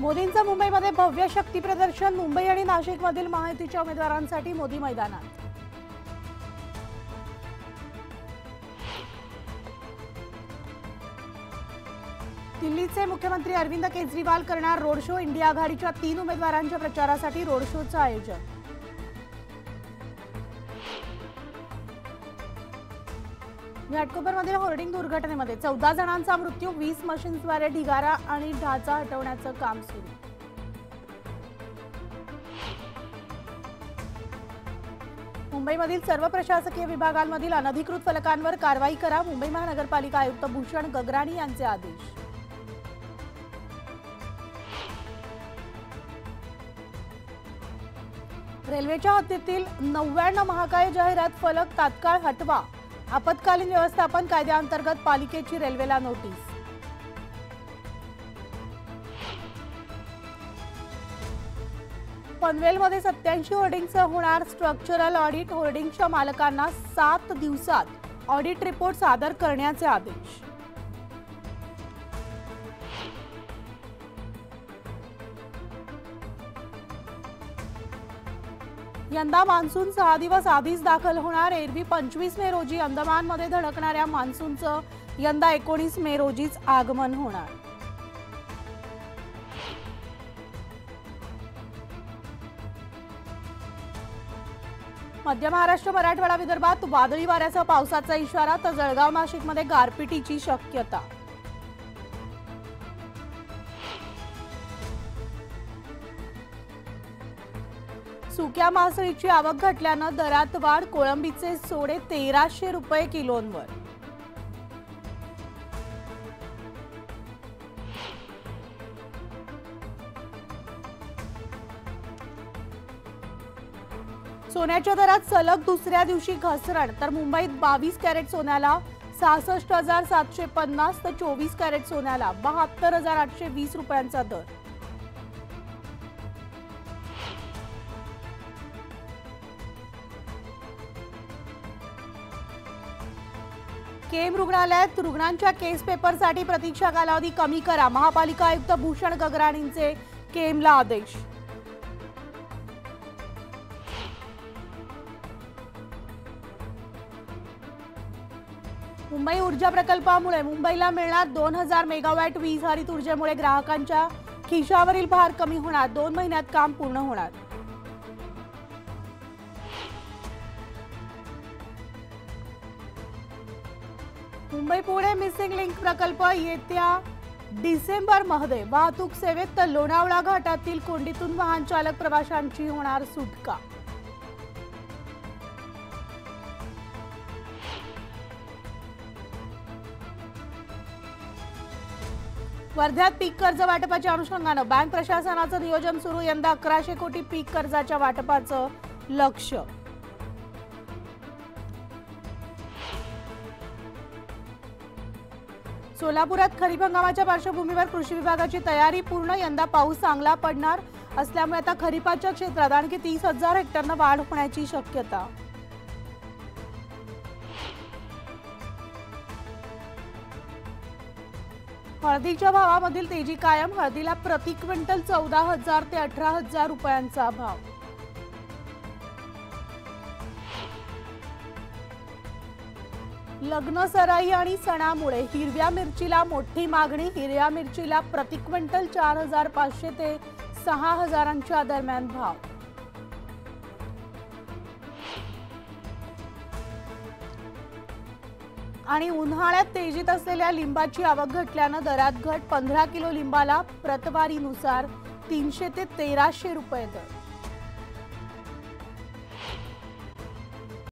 मोदींचं मुंबईमध्ये भव्य शक्ती प्रदर्शन मुंबई आणि नाशिकमधील महायुतीच्या उमेदवारांसाठी मोदी मैदानात. दिल्लीचे मुख्यमंत्री अरविंद केजरीवाल करणार रोड शो इंडिया आघाडीच्या तीन उमेदवारांच्या प्रचारासाठी रोड शोचं आयोजन. घाटकोपरमधील होर्डिंग दुर्घटनेमध्ये चौदा जणांचा मृत्यू वीस मशीन्सद्वारे ढिगारा आणि ढाचा हटवण्याचं काम सुरू. मुंबईमधील सर्व प्रशासकीय विभागांमधील अनधिकृत फलकांवर कारवाई करा मुंबई महानगरपालिका आयुक्त भूषण गगराणी यांचे आदेश. रेल्वेच्या हद्दीतील नव्याण्णव महाकाय जाहिरात फलक तात्काळ हटवा. आपत्कालीन व्यवस्थापन कायद्याअंतर्गत पालिकेची रेल्वेला नोटीस. पनवेलमध्ये सत्याऐंशी होर्डिंगचं होणार स्ट्रक्चरल ऑडिट होर्डिंगच्या मालकांना सात दिवसात ऑडिट रिपोर्ट सादर करण्याचे आदेश. यंदा मान्सून सहा दिवस आधीच दाखल होणार एरवी पंचवीस मे रोजी अंदमानमध्ये धडकणाऱ्या मान्सूनचं यंदा एकोणीस मे रोजीच आगमन होणार. मध्य महाराष्ट्र मराठवाडा विदर्भात वादळी वाऱ्यासह पावसाचा इशारा तर जळगाव नाशिकमध्ये गारपिटीची शक्यता सुक्या मासळीची आवक घटल्यानं दरात वाढ कोळंबीचे सोडे तेराशे रुपये किलोंवर. सोन्याच्या दरात सलग दुसऱ्या दिवशी घसरण तर मुंबईत बावीस कॅरेट सोन्याला सहासष्ट हजार सातशे पन्नास तर चोवीस कॅरेट सोन्याला बहात्तर हजार आठशे वीस रुपयांचा दर. केम रुग्णालयात रुग्णांच्या केस पेपरसाठी प्रतीक्षा कालावधी कमी करा. महापालिका आयुक्त भूषण गगराणींचे केमला आदेश. मुंबई ऊर्जा प्रकल्पामुळे मुंबईला मिळणार दोन हजार मेगावॅट वीज हरित ऊर्जेमुळे ग्राहकांच्या खिशावरील भार कमी होणार. दोन महिन्यात काम पूर्ण होणार. मुंबई पुणे मिसिंग लिंक प्रकल्प येत्या डिसेंबरमध्ये. वाहतूक सेवेत तर लोणावळा घाटातील कोंडीतून वाहन चालक प्रवाशांची होणार सुटका. वर्ध्यात पीक कर्ज वाटपाच्या अनुषंगानं बँक प्रशासनाचं नियोजन सुरू. यंदा अकराशे कोटी पीक कर्जाच्या वाटपाचं लक्ष सोलापुरात खरीप हंगामाच्या पार्श्वभूमीवर कृषी विभागाची तयारी पूर्ण यंदा पाऊस चांगला पडणार असल्यामुळे आता खरीपाच्या क्षेत्रात आणखी तीस हजार हेक्टरनं वाढ होण्याची शक्यता. हळदीच्या भावामधील तेजी कायम हळदीला प्रति क्विंटल चौदा हजार ते अठरा हजार रुपयांचा भाव. लग्न सराई आणि सणामुळे हिरव्या मिरचीला मोठी मागणी हिरव्या मिरचीला प्रति क्विंटल चार हजार पाचशे ते सहा हजारांच्या दरम्यान भाव. आणि उन्हाळ्यात तेजीत असलेल्या लिंबाची आवक घटल्यानं दरात घट पंधरा किलो लिंबाला प्रतवारीनुसार तीनशे ते तेराशे रुपये दर.